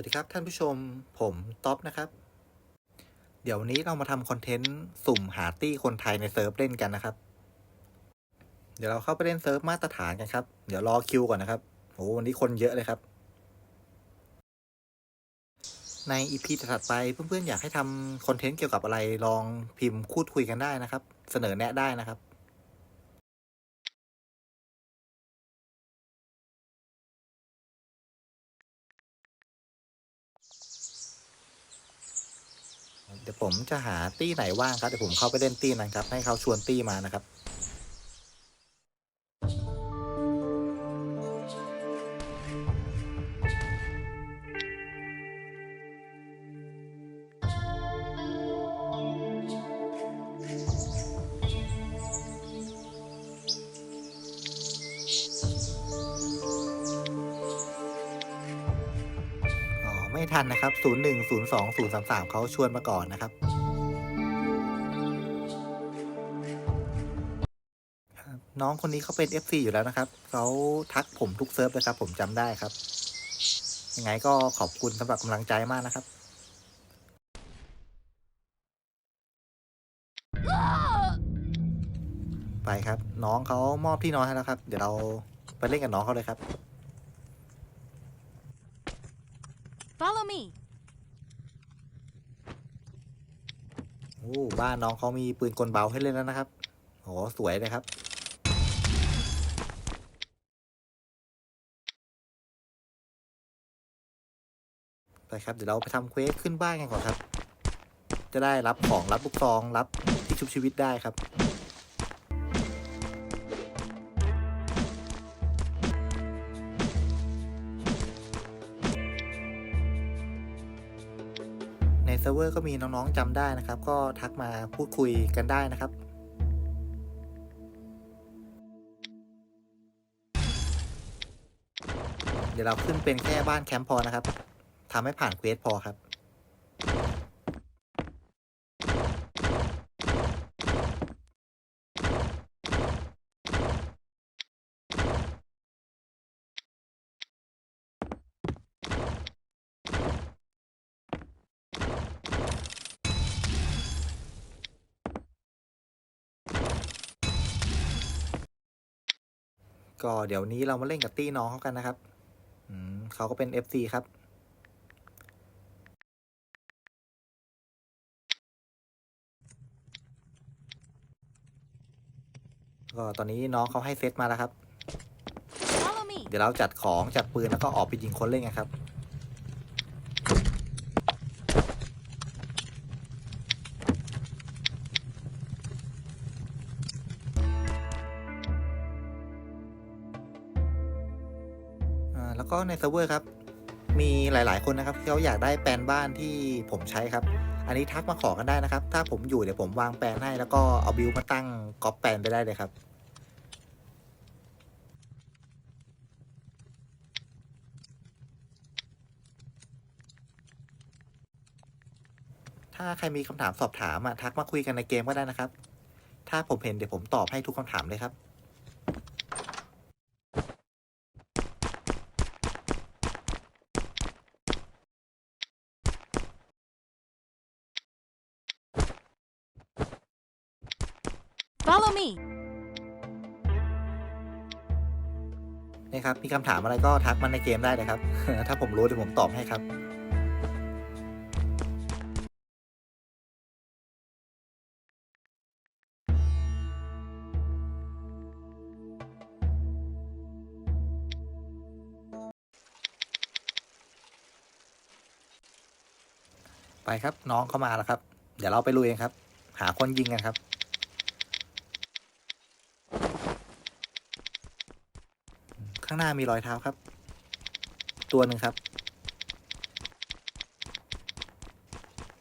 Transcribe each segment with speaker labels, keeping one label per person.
Speaker 1: วัสดีครับท่านผู้ชมผมท็อปนะครับ เดี๋ยววันนี้เรามาทำคอนเทนต์สุ่มหาตี้คนไทยในเซิร์ฟเล่นกันนะครับ เดี๋ยวเราเข้าไปเล่นเซิร์ฟมาตรฐานกันครับ เดี๋ยวรอคิวก่อนนะครับโหวันนี้คนเยอะเลยครับ ในอีพีถัดไปเพื่อนๆอยากให้ทำคอนเทนต์เกี่ยวกับอะไรลองพิมพ์คูดคุยกันได้นะครับ เสนอแนะได้นะครับ เดี๋ยวผมจะหาตี้ไหนว่างครับเดี๋ยวผมเข้าไปเล่นตี้นั้นครับให้เขาชวนตี้มานะครับ 01 02 033เขาชวนมาก่อนนะครับครับน้องคนนี้เขาเป็น FC อยู่แล้วนะครับเขาทักผมทุกเซิร์ฟเลยครับ ผมจำได้ครับ ยังไงก็ขอบคุณสำหรับกำลังใจมากนะครับ ไปครับ น้องเขามอบที่นอนให้แล้วครับ เดี๋ยวเราไปเล่นกับน้องเขาเลยครับ
Speaker 2: Follow me.
Speaker 1: โอ้บ้านน้องเขามีปืนกลเบาให้เล่นแล้วนะครับโหสวยเลยครับไปครับเดี๋ยวเราไปทำเควสขึ้นบ้านกันก่อนครับ จะได้รับของรับบุกซองรับที่ชุบชีวิตได้ครับ เซิร์ฟเวอร์ก็มีน้องๆจำได้นะครับ ก็ทักมาพูดคุยกันได้นะครับเดี๋ยวเราขึ้นเป็นแค่บ้านแคมป์พอนะครับทำให้ผ่านเควสพอครับ ก็เดี๋ยวนี้เรามาเล่นกับตี้น้องเขากันนะครับอืมเขาก็เป็น FC ครับ ก็ตอนนี้น้องเขาให้เซตมาแล้วครับ
Speaker 2: Follow me.
Speaker 1: เดี๋ยวเราจัดของจัดปืนแล้วก็ออกไปยิงคนเล่นกันครับ ก็ในเซิร์ฟเวอร์ครับ มีหลายๆ คนนะครับที่เขาอยากได้แปลนบ้านที่ผมใช้ครับ อันนี้ทักมาขอกันได้นะครับ ถ้าผมอยู่เดี๋ยวผมวางแปลนให้แล้วก็เอาบิวมาตั้งก๊อปแปลนไปได้เลยครับถ้าใครมีคำถามสอบถามอะทักมาคุยกันในเกมก็ได้นะครับ ถ้าผมเห็นเดี๋ยวผมตอบให้ทุกคำถามเลยครับ นี่ครับ มีคำถามอะไรก็ทักมาในเกมได้เลยครับ ถ้าผมรู้เดี๋ยวผมตอบให้ครับไปครับน้องเข้ามาแล้วครับ เดี๋ยวเราไปลุยกันครับ หาคนยิงกันครับางหน้ามีรอยเท้าครับ ตัวหนึ่งครับ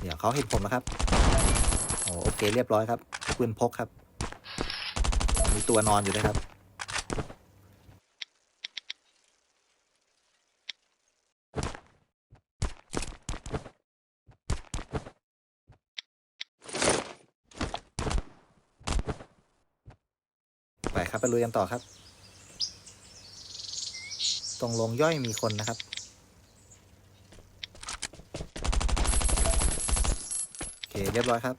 Speaker 1: เดี๋ยวเขาเห็นผมแล้วครับโอโอเคเรียบร้อยครับปืนพกครับ มีตัวนอนอยู่ด้วยครับไปครับไปลุยกันต่อครับ ตรงลงย่อยมีคนนะครับ โอเค เรียบร้อยครับ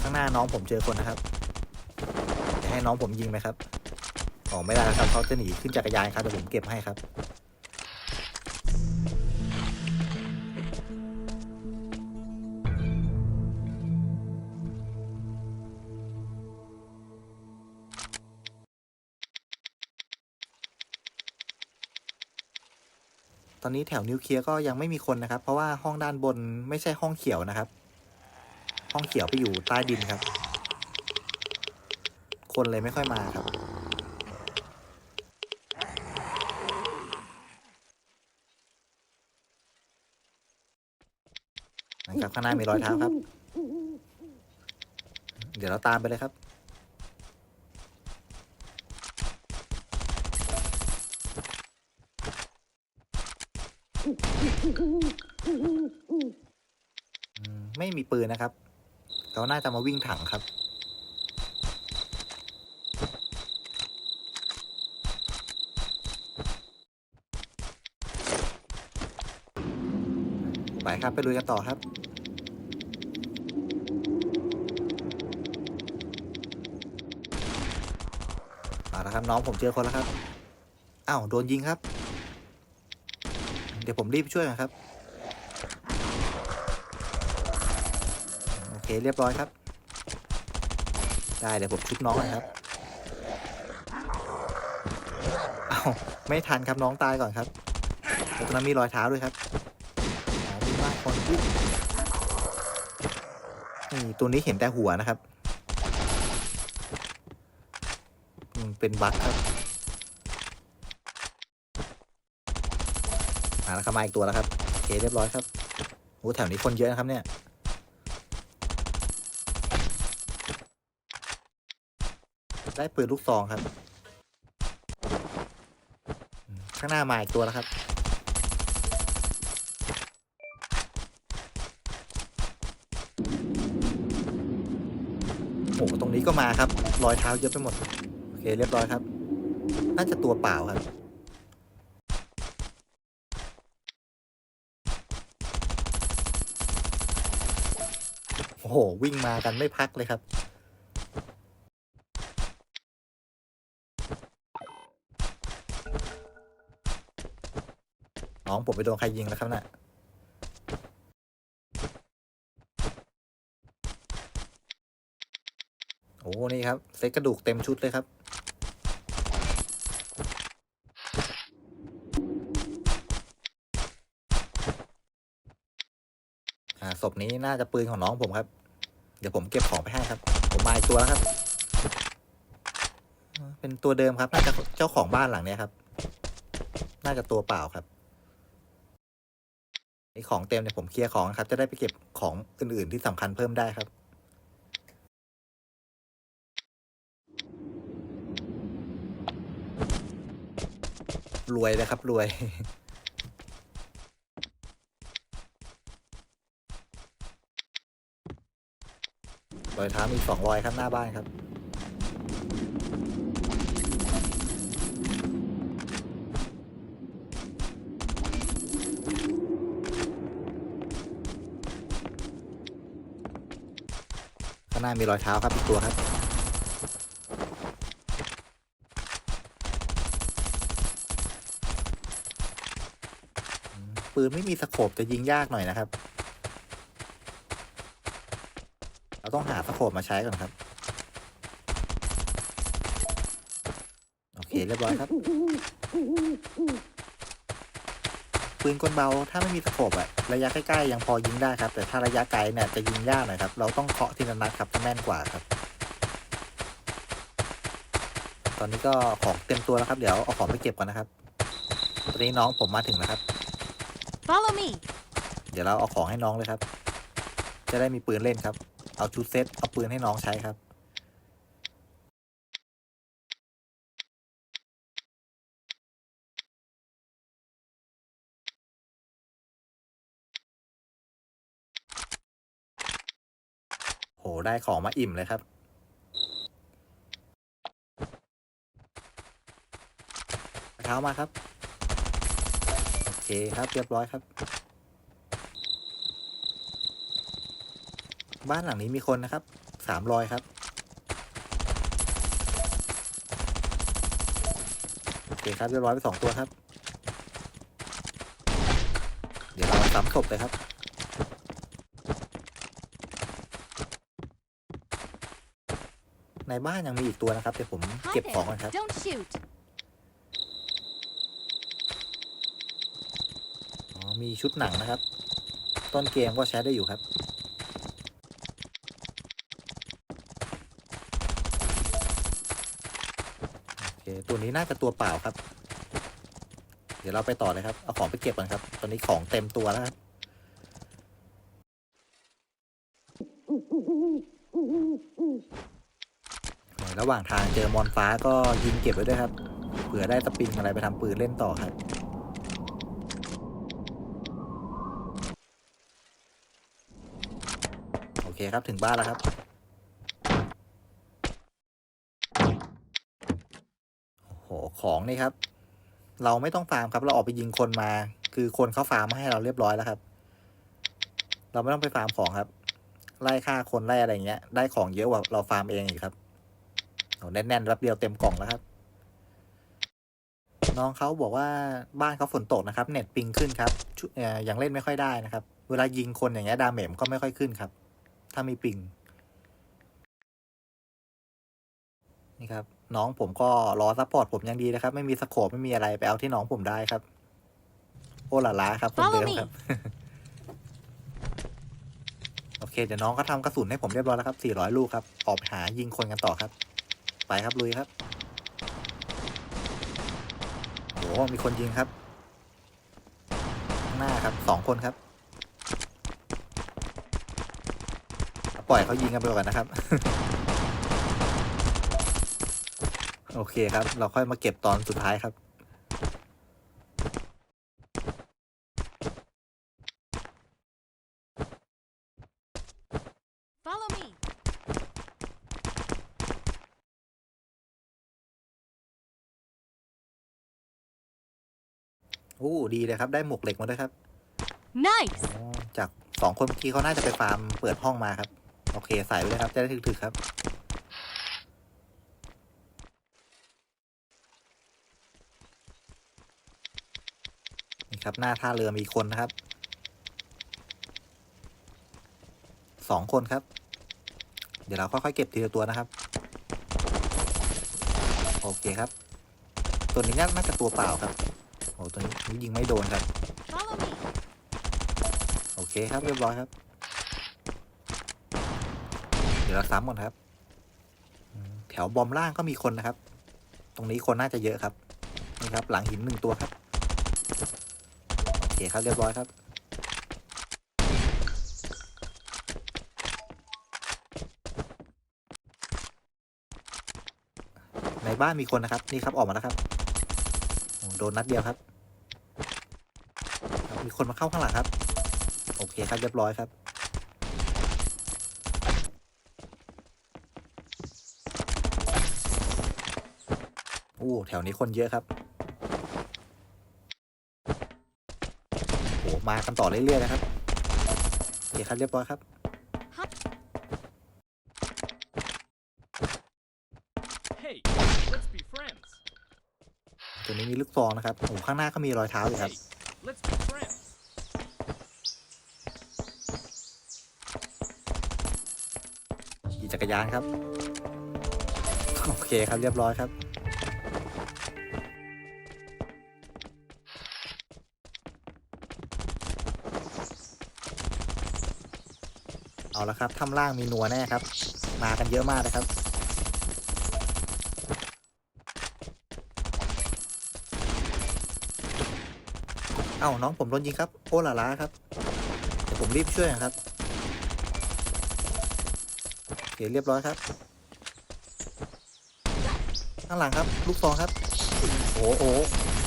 Speaker 1: ข้างหน้าน้องผมเจอคนนะครับ ให้น้องผมยิงไหมครับ ออกไม่ได้ครับเขาจะหนีขึ้นจักรยานครับเดี๋ยวผมเก็บให้ครับ อนนี้แถวนิวเคลียร์ก็ยังไม่มีคนนะครับ เพราะว่าห้องด้านบนไม่ใช่ห้องเขียวนะครับ ห้องเขียวไปอยู่ใต้ดินครับ คนเลยไม่ค่อยมาครับนะครับข้างหน้ามีรอยเท้าครับ เดี๋ยวเราตามไปเลยครับ ไม่มีปืนนะครับเขาน่าจะมาวิ่งถังครับ ไปครับไปลุยกันต่อครับเอาละครับน้องผมเจอคนแล้วครับ อ้าวโดนยิงครับ เดี๋ยวผมรีบช่วยนะครับ โอเคเรียบร้อยครับ ได้เดี๋ยวผมชุบน้องนะครับ เอาวไม่ทันครับน้องตายก่อนครับแล้วตรงนั้นมีรอยเท้าด้วยครับมีมากคนอุ๊ยนี่ตัวนี้เห็นแต่หัวนะครับ เป็นบั๊กครับ มาแล้วครับมาอีกตัวแล้วครับโอเคเรียบร้อยครับโอ้แถวนี้คนเยอะนะครับเนี่ยได้ปืนลูกซองครับ ข้างหน้ามาอีกตัวแล้วครับโอ้โหตรงนี้ก็มาครับ รอยเท้าเยอะไปหมด โอเค เรียบร้อยครับ น่าจะตัวเปล่าครับ อ้โห วิ่งมากันไม่พักเลยครับ น้องผมไปโดนใครยิงแล้วครับน่ะโอ้นี่ครับเซ็ตกระดูกเต็มชุดเลยครับ อ่า ศ พนี้น่าจะปืนของน้องผมครับ เดี๋ยวผมเก็บของไปให้ครับ ผมมาอีกตัวแล้วครับ เป็นตัวเดิมครับ น่าจะเจ้าของบ้านหลังเนี้ยครับ น่าจะตัวเปล่าครับไอของเต็มเนี่ยผมเคลียร์ของครับ จะได้ไปเก็บของอื่น ๆ ที่สำคัญเพิ่มได้ครับรวยเลยครับรวย รอยเท้ามีสองรอยครับหน้าบ้านครับ ข้างหน้ามีรอยเท้าครับอีกตัวครับ ปืนไม่มีสโคปจะยิงยากหน่อยนะครับ เราต้องหาส โคปมาใช้ก่อนครับ โอเคเรียบร้อยครับ ปืนกลเบาถ้าไม่มีสโคปอะระยะใกล้ๆยังพอยิงได้ครับ แต่ถ้าระยะไกลเนี่ยจะยิงยากหน่อยครับ เราต้องเคาะทีละนัดครับจะแม่นกว่าครับ ตอนนี้ก็ของเต็มตัวแล้วครับ เดี๋ยวเอาของไปเก็บก่อนนะครับ ตอนนี้น้องผมมาถึงแล้วครับ
Speaker 2: Follow me.
Speaker 1: เดี๋ยวเราเอาของให้น้องเลยครับ จะได้มีปืนเล่นครับ เอาชุดเซตเอาปืนให้น้องใช้ครับ โห ได้ของมาอิ่มเลยครับเท้ามาครับ โอเคครับ เรียบร้อยครับ บ้านหลังนี้มีคนนะครับ สามรอยครับ โอเคครับเรียบร้อยไปสองตัวครับ เดี๋ยวเราซ้ำศพเลยครับในบ้านยังมีอีกตัวนะครับเดี๋ยวผมเก็บ
Speaker 2: Hide
Speaker 1: ของ
Speaker 2: it.
Speaker 1: กันครับ
Speaker 2: Don't shoot.
Speaker 1: อ๋อมีชุดหนังนะครับ ต้นเกมก็ใช้ได้อยู่ครับ โอเค ตัวนี้น่าจะตัวเปล่าครับ เดี๋ยวเราไปต่อเลยครับ เอาของไปเก็บก่อนครับ ตอนนี้ของเต็มตัวแล้วครับระหว่างทางเจอมอนฟ้าก็ยิงเก็บไว้ด้วยครับ เผื่อได้สปริงอะไรไปทำปืนเล่นต่อครับโอเคครับถึงบ้านแล้วครับ โอ้โห ของนี่ครับ เราไม่ต้องฟาร์มครับ เราออกไปยิงคนมา คือคนเขาฟาร์มมาให้เราเรียบร้อยแล้วครับ เราไม่ต้องไปฟาร์มของครับ ไล่ฆ่าคนไล่อะไรอย่างเงี้ย ได้ของเยอะกว่าเราฟาร์มเองอีกครับโอ้แน่นๆรับเดียวเต็มกล่องแล้วครับ น้องเขาบอกว่าบ้านเขาฝนตกนะครับ เน็ตปิงขึ้นครับชุเอ่อยังเล่นไม่ค่อยได้นะครับ เวลายิงคนอย่างเงี้ยดาเมจก็ไม่ค่อยขึ้นครับ ถ้ามีปิงนี่ครับ น้องผมก็รอซัพพอร์ตผมยังดีนะครับ ไม่มีสโคปไม่มีอะไรไปเอาที่น้องผมได้ครับ โอ้หลาลาครับคนเดิมครับ โอเค เดี๋ยวน้องก็ทำกระสุนให้ผมเรียบร้อยแล้วครับ 400 ลูกครับ ออกไปหายิงคนกันต่อครับ ไปครับลุยครับโอ้มีคนยิงครับข้างหน้าครับสองคนครับ ปล่อยเขายิงกันไปก่อนนะครับ โอเคครับ เราค่อยมาเก็บตอนสุดท้ายครับ
Speaker 2: Follow me.
Speaker 1: โอ้ดีเลยครับ ได้หมวกเหล็กมาด้วยครับ
Speaker 2: Nice.
Speaker 1: อ๋อจากสองคนเมื่อกี้เขาน่าจะไปฟาร์มเปิดห้องมาครับ โอเคใส่ไปเลยครับ จะได้ถึกๆครับ ครับ หน้าท่าเรือมีคนนะครับสองคนครับ เดี๋ยวเราค่อยๆเก็บทีละตัวนะครับ โอเคครับ ตัวนี้น่าจะตัวเปล่าครับโอ้ตัวนี้ยิงไม่โดนครับ โอเคครับเรียบร้อยครับ เดี๋ยวเราซ้ำก่อนครับ แถวบอมล่างก็มีคนนะครับ ตรงนี้คนน่าจะเยอะครับนี่ครับ หลังหินหนึ่งตัวครับ เคครับเรียบร้อยครับในบ้านมีคนนะครับ นี่ครับออกมาแล้วครับโดนนัดเดียวครับ มีคนมาเข้าข้างหลังครับ โอเคครับเรียบร้อยครับ โอ้แถวนี้คนเยอะครับ โอ้ มากันต่อเรื่อยๆนะครับโอเคครับเรียบร้อยครับ
Speaker 3: Hey, let's be friends.
Speaker 1: ตัวนี้มีลูกซองนะครับโอ้ข้างหน้าก็มีรอยเท้าอยู่ครับ
Speaker 3: Hey, let's be friends.
Speaker 1: ขี่จักรยานครับ โอเคครับเรียบร้อยครับ เอาละครับถ้ำล่างมีนัวแน่ครับ มากันเยอะมากนะครับ เอ้าน้องผมโดนยิงครับ โอ้ลาลาครับเดี๋ยวผมรีบช่วยนะครับโอเคเรียบร้อยครับข้างหลังครับ ลูกซองครับ โอ้โห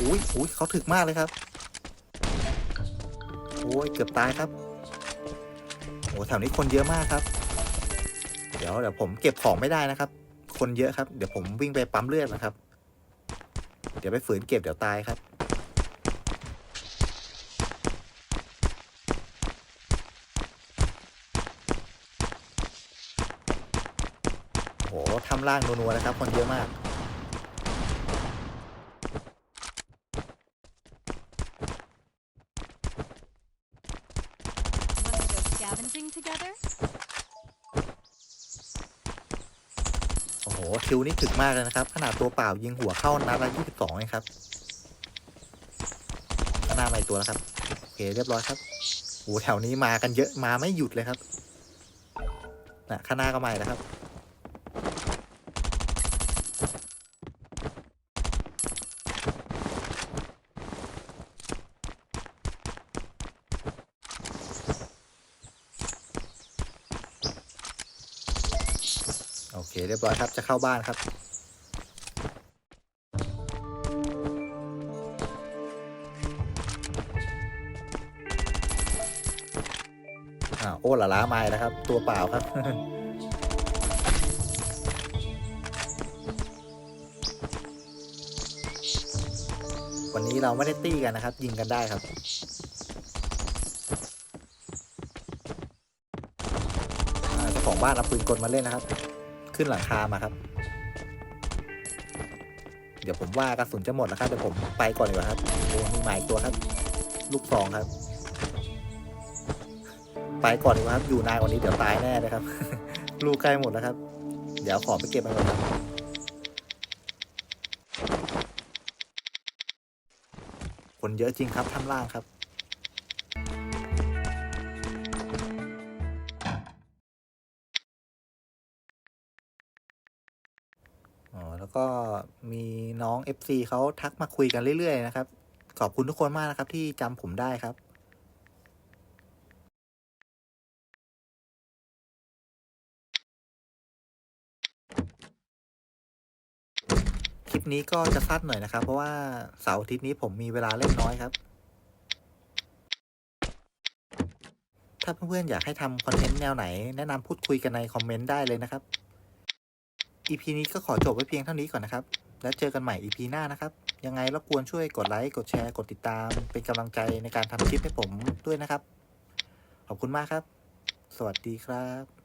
Speaker 1: อุ้ยอุ้ยเขาถึกมากเลยครับ โอ้ยเกือบตายครับ แถวนี้คนเยอะมากครับ เดี๋ยวเดี๋ยวผมเก็บของไม่ได้นะครับ คนเยอะครับ เดี๋ยวผมวิ่งไปปั๊มเลือดนะครับ เดี๋ยวไปฝืนเก็บเดี๋ยวตายครับ โหทำล่างนัวๆนะครับ คนเยอะมาก อ้โหคิวนี่ถึกมากเลยนะครับ ขนาดตัวเปล่ายิงหัวเข้านัดละยี่สิบสองเองครับหน้าใหม่ตัวแล้วครับโอเคเรียบร้อยครับโอ้โหแถวนี้มากันเยอะมาไม่หยุดเลยครับนะข้างหน้าก็มาอีกแล้วครับ โอเค เรียบร้อยครับ จะ เข้าบ้านครับอ่าโอ้ละล้าไม้แล้วครับ ตัวเปล่าครับ วันนี้เราไม่ได้ตี้กันนะครับ ยิงกันได้ครับเจ้าของบ้านเอาปืนกลมาเล่นนะครับ ขึ้นหลังคามาครับ เดี๋ยวผมว่ากระสุนจะหมดแล้วครับเดี๋ยวผมไปก่อนดีกว่าครับโอ้มีหมายตัวครับ ลูกซองครับ ไปก่อนดีกว่าครับ อยู่นานกว่านี้เดี๋ยวตายแน่เลยครับ ลูกใกล้หมดแล้วครับ เดี๋ยวขอไปเก็บมันก่อนครับคนเยอะจริงครับท่ามล่างครับ แล้วก็มีน้อง FC เขาทักมาคุยกันเรื่อยๆนะครับ ขอบคุณทุกคนมากนะครับ ที่จำผมได้ครับคลิปนี้ก็จะสั้นหน่อยนะครับ เพราะว่าเสาร์อาทิตย์นี้ผมมีเวลาเล่นน้อยครับ ถ้าเพื่อนๆอยากให้ทำคอนเทนต์แนวไหน แนะนำพูดคุยกันในคอมเมนต์ได้เลยนะครับ EP นี้ก็ขอจบไว้เพียงเท่านี้ก่อนนะครับ แล้วเจอกันใหม่ EP หน้านะครับ ยังไงรบกวนช่วยกดไลค์ กดแชร์ กดติดตาม เป็นกำลังใจในการทำคลิปให้ผมด้วยนะครับ ขอบคุณมากครับ สวัสดีครับ